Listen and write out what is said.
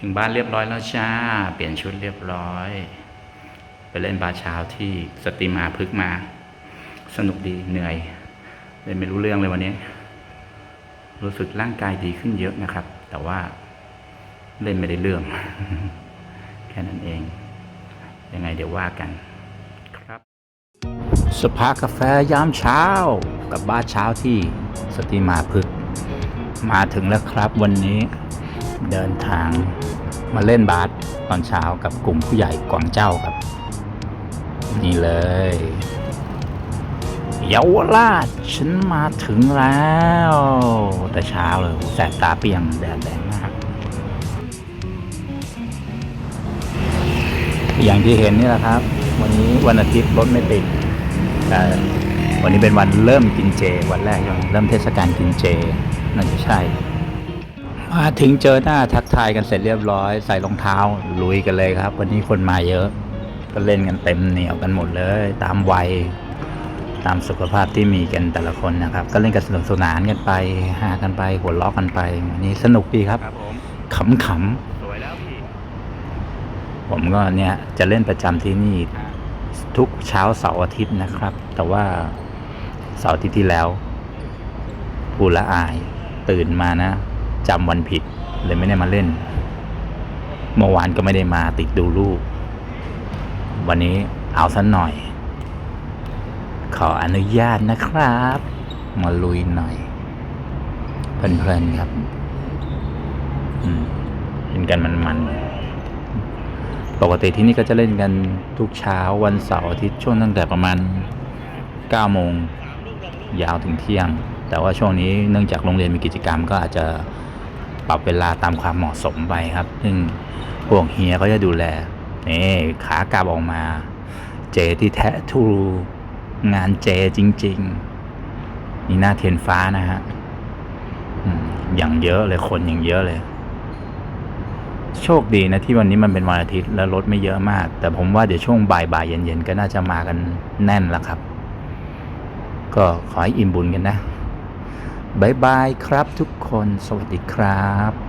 ถึงบ้านเรียบร้อยแล้วจ้า เปลี่ยนชุดเรียบร้อย ไปเล่นบาเช้าที่สตรีมาพึกมา สนุกดีเหนื่อยเล่นไม่รู้เรื่องเลยวันนี้ รู้สึกร่างกายดีขึ้นเยอะนะครับ แต่ว่าเล่นไม่ได้เรื่อง แค่นั้นเอง ยังไงเดี๋ยวว่ากันครับสภากาแฟยามเช้า กับบ้านเช้าที่สตรีมาพึก มาถึงแล้วครับวันนี้ เดินทางมาเล่นบาสตอนเช้ากับกลุ่มผู้ใหญ่กวางเจ้าครับ นี่เลยเยาวราชฉันมาถึงแล้ว แต่เช้าเลยแสบตาเปียงแดดแรงมากอย่างที่เห็นนี่แหละครับ วันนี้วันอาทิตย์รถไม่ติดแต่วันนี้เป็นวันเริ่มกินเจ วันแรกเริ่มเทศกาลกินเจน่าจะใช่ มาถึงเจอหน้าทักทายกันเสร็จเรียบร้อย ใส่รองเท้าลุยกันเลยครับ วันนี้คนมาเยอะ ก็เล่นกันเต็มเหนียวกันหมดเลย ตามวัยตามสุขภาพที่มีกันแต่ละคนนะครับ ก็เล่นกันสนุกสนานกันไปหากันไปหัวเราะกันไปวันนี้สนุกดีครับครับผมขำๆสวยแล้วพี่ผมก็เนี่ยจะเล่นประจำที่นี่ ทุกเช้าเสาร์อาทิตย์นะครับ แต่ว่าเสาร์อาทิตย์ที่แล้วพูดละอายตื่นมานะ จำวันผิดเลยไม่ได้มาเล่น เมื่อวานก็ไม่ได้มาติดดูลูก วันนี้เอาสักหน่อย ขออนุญาตนะครับ มาลุยหน่อย เพลินๆครับ อืมเห็นกันมันๆ ปกติที่นี่ก็จะเล่นกันทุกเช้าวันเสาร์อาทิตย์ช่วงตั้งแต่ประมาณ9โมงยาวถึงเที่ยง แต่ว่าช่วงนี้เนื่องจากโรงเรียนมีกิจกรรมก็อาจจะ ปรับเวลาตามความเหมาะสมไปครับ ซึ่งพวกเฮียเขาจะดูแลนี่ขากลับออกมา เจที่แท้ทูงานเจจริง ๆ นี่หน้าเทียนฟ้านะฮะอย่างเยอะเลยคนอย่างเยอะเลย โชคดีนะที่วันนี้มันเป็นวันอาทิตย์แล้วรถไม่เยอะมาก แต่ผมว่าเดี๋ยวช่วงบ่ายบ่ายๆเย็นๆก็น่าจะมากันแน่นแล้วครับ ก็ขอให้อิ่มบุญกันนะ บายบายครับทุกคนสวัสดีครับ